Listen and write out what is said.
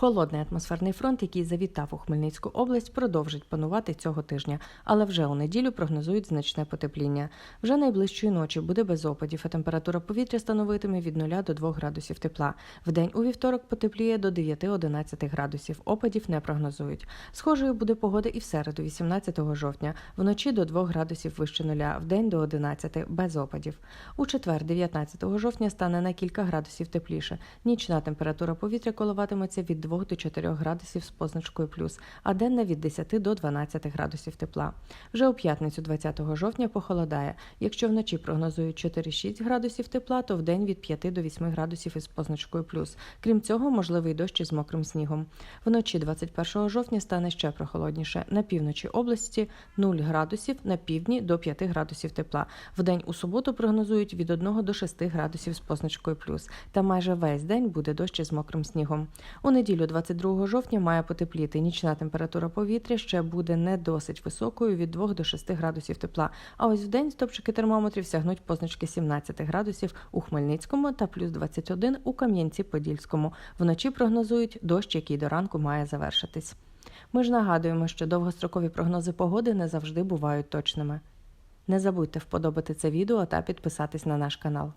Холодний атмосферний фронт, який завітав у Хмельницьку область, продовжить панувати цього тижня, але вже у неділю прогнозують значне потепління. Вже найближчої ночі буде без опадів, а температура повітря становитиме від 0 до 2 градусів тепла. Вдень у вівторок потепліє до 9-11 градусів. Опадів не прогнозують. Схожою буде погода і в середу, 18 жовтня, вночі до 2 градусів вище нуля, вдень до 11 без опадів. У четвер, 19 жовтня, стане на кілька градусів тепліше. Нічна температура повітря коливатиметься від 2 до 4 градусів з позначкою плюс, а денна від 10 до 12 градусів тепла. Вже у п'ятницю, 20 жовтня, похолодає. Якщо вночі прогнозують 4-6 градусів тепла, то вдень від 5 до 8 градусів із позначкою плюс. Крім цього, можливий дощ із мокрим снігом. Вночі 21 жовтня стане ще прохолодніше. На півночі області 0 градусів, на півдні до 5 градусів тепла. Вдень у суботу прогнозують від 1 до 6 градусів з позначкою плюс. Та майже весь день буде дощ із мокрим снігом. У неділю 22 жовтня має потепліти. Нічна температура повітря ще буде не досить високою від 2 до 6 градусів тепла. А ось вдень стопчики термометрів сягнуть позначки 17 градусів у Хмельницькому та плюс 21 у Кам'янці-Подільському. Вночі прогнозують дощ, який до ранку має завершитись. Ми ж нагадуємо, що довгострокові прогнози погоди не завжди бувають точними. Не забудьте вподобати це відео та підписатись на наш канал.